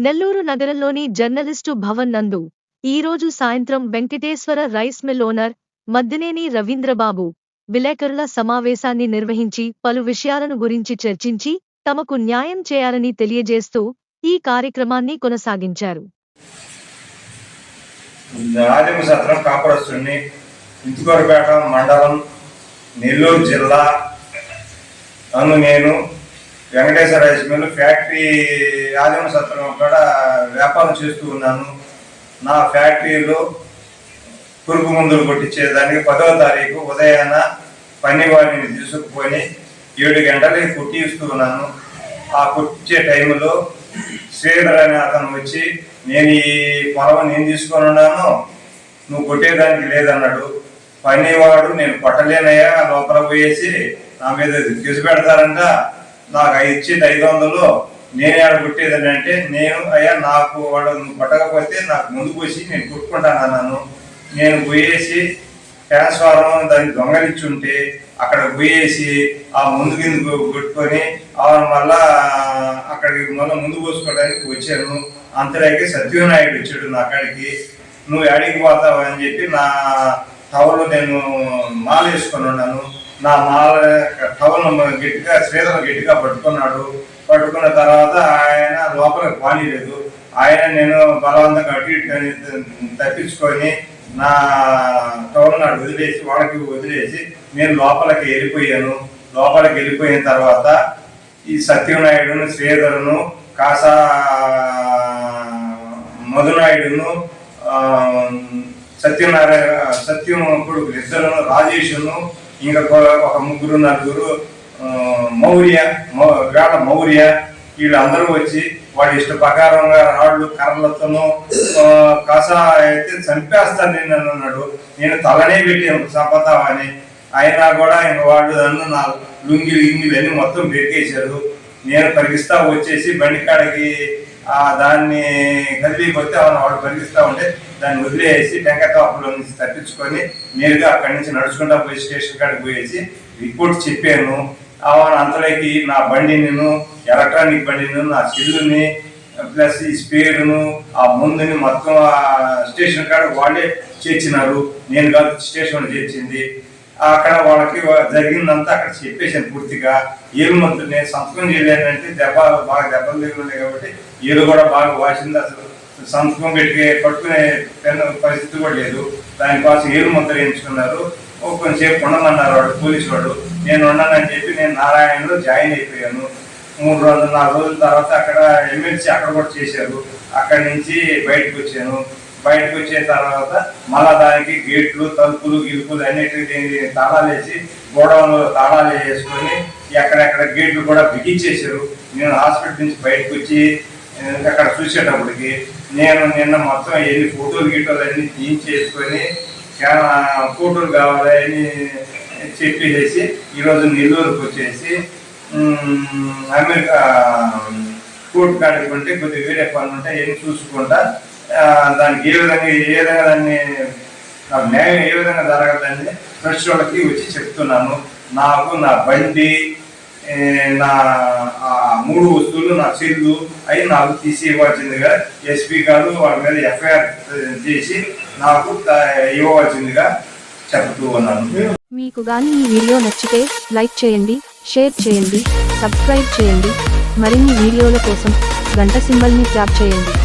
నెల్లూరు నగరంలోని జర్నలిస్టు భవన్ నందు ఈరోజు సాయంత్రం Venkateswara rice mill owner Maddineni Ravindrababu విలేకరుల సమావేశాన్ని నిర్వహించి పలు విషయాలను గురించి చర్చించి తమకు న్యాయం చేయాలని తెలియజేస్తూ ఈ కార్యక్రమాన్ని కొనసాగించారు. సత్రం కాపురస్తుని మండలం నెల్లూరు జిల్లా అను నేను వెంకటేశ్వర రైస్ మిల్ ఫ్యాక్టరీ ఆదిమ సత్రం కూడా వ్యాపారం చేస్తూ ఉన్నాను. నా ఫ్యాక్టరీలో పురుగు మందులు కొట్టించేదానికి పదవ తారీఖు ఉదయాన పని వారిని తీసుకుపోయి ఏడు గంటలకి కుట్టిస్తూ ఉన్నాను. ఆ కుట్టించే టైంలో శ్రీధర్ అనే అతను వచ్చి నేను ఈ పొలం నేను తీసుకొని ఉన్నాను నువ్వు కొట్టేదానికి లేదన్నాడు. పనివాడు నేను కొట్టలేనయ్యా లోపల పోయేసి నా మీద కేసు పెడతారంట. నాకు ఐదు ఇచ్చేది ఐదు వందలు నేనే ఆడ కొట్టేదని అంటే నేను అయ్యా నాకు వాడు కొట్టకపోతే నాకు ముందు పోసి నేను కొట్టుకుంటాను అన్నాను నేను పోయేసి ట్రాన్స్ఫారం దాన్ని దొంగలిచ్చుంటే అక్కడ పోయేసి ఆ ముందు కింద కొట్టుకొని ఆ మళ్ళా అక్కడికి మళ్ళీ ముందు పోసుకోవడానికి వచ్చాను. అంతలోకి సత్యనాయుడు వచ్చాడు నా అక్కడికి నువ్వు అడిగి పోతావు? అని చెప్పి నా టవర్లో నేను మాల వేసుకొని ఉన్నాను. నా మాల టవల్ గట్టిగా శ్రీధర్ గట్టిగా పట్టుకున్నాడు. పట్టుకున్న తర్వాత ఆయన లోపలికి పానీలేదు ఆయన నేను బలవంతంగా అటు ఇటు తప్పించుకొని నా టవల్ నాడు వదిలేసి వాళ్ళకి వదిలేసి నేను లోపలికి వెళ్ళిపోయాను. లోపలికి వెళ్ళిపోయిన తర్వాత ఈ సత్యనాయుడును శ్రీధరును కాసా మధునాయుడును సత్యనారాయణ సత్యం కొడుకు ఇద్దరును రాజేషును ఇంకా ఒక- ఒక ముగ్గురు నలుగురు మౌర్య వేళ మౌర్య వీళ్ళందరూ వచ్చి వాడి ఇష్ట ప్రకారంగా రాళ్ళు కర్రలతోనూ కాసా అయితే చంపేస్తాను నేను అన్నాడు. నేను తలనే పెట్టాను చంపతావని అయినా కూడా ఇంక వాళ్ళు నన్ను నా లుంగిలు గింగిలు అన్ని మొత్తం పెట్టేశారు నేను పరిగిస్తా వచ్చేసి బండి కాడకి ఆ దాన్ని కదిలిపోతే అవును వాడు పరిగిస్తా ఉంటే దాన్ని వదిలేసి టెంకాయ నుంచి తప్పించుకొని నేరుగా అక్కడి నుంచి నడుచుకుంటా పోయి స్టేషన్ కాడికి పోయేసి రిపోర్ట్ చెప్పాను. అవును అంతలోకి నా బండి నేను ఎలక్ట్రానిక్ బండిని నా సెల్లుని ప్లస్ ఈ స్పీడ్ను ఆ ముందుని మొత్తం ఆ స్టేషన్ కాడ వాళ్ళే చేర్చినారు. నేను కాదు స్టేషన్ చేర్చింది. అక్కడ వాళ్ళకి జరిగిందంతా అక్కడ చెప్పేసాను పూర్తిగా. ఏలు మంత్రి నేను సంతకం చేయలేనంటే దెబ్బ బాగా దెబ్బలు తగిలినాయి కాబట్టి ఏలు కూడా బాగా వాసింది అసలు. సంతకం పెట్టి పట్టుకునే పెద్ద పరిస్థితి కూడా లేదు. దానికోసం ఏలు ముద్ర ఎంచుకున్నారు. ఓ కొంచెంసేపు ఉండమన్నారు వాడు పోలీసు వాడు నేను ఉన్నానని చెప్పి నేను నారాయణలో జాయిన్ అయిపోయాను. మూడు రోజులు నాలుగు రోజుల తర్వాత అక్కడ ఎమ్మెల్సీ అక్కడ కూడా చేశారు. అక్కడి నుంచి బయటకు వచ్చాను. బయటకు వచ్చిన తర్వాత మళ్ళా దానికి గేట్లు తలుపులు గిలుపులు అన్నిటికీ తాళాలు వేసి గోడౌన్లో తాళాలు వేసుకొని ఎక్కడెక్కడ గేట్లు కూడా బిగించేశారు. నేను హాస్పిటల్ నుంచి బయటకు వచ్చి అక్కడ చూసేటప్పటికి నేను నిన్న మొత్తం ఎన్ని ఫోటోలు గీటోలు అన్ని తీయించేసుకొని ఫోటోలు కావాలని చెప్పేసి ఈరోజు నెల్లూరుకు వచ్చేసి అమెరికా కోర్టు కాడికి ఉంటే కొద్దిగా వేరే పనులు ఉంటాయి ఏం చూసుకుంటా దానికి ఏ విధంగా ఏ విధంగా దాన్ని న్యాయం ఏ విధంగా జరగదండి ఫ్రెష్ వాళ్ళకి వచ్చి చెప్తున్నాను. నాకు నా బండి నా ఆ మూడు వస్తువులు నా చెల్లు అవి నాకు తీసి ఇవ్వాల్సిందిగా ఎస్పీ గారు వాళ్ళ మీద ఎఫ్ఐఆర్ చేసి నాకు త- ఇవ్వవలసిందిగా చెప్తూ ఉన్నాను. మీకు కానీ ఈ వీడియో నచ్చితే లైక్ చేయండి షేర్ చేయండి సబ్స్క్రైబ్ చేయండి. మరిన్ని వీడియోల కోసం గంట సింబల్ని ట్యాప్ చేయండి.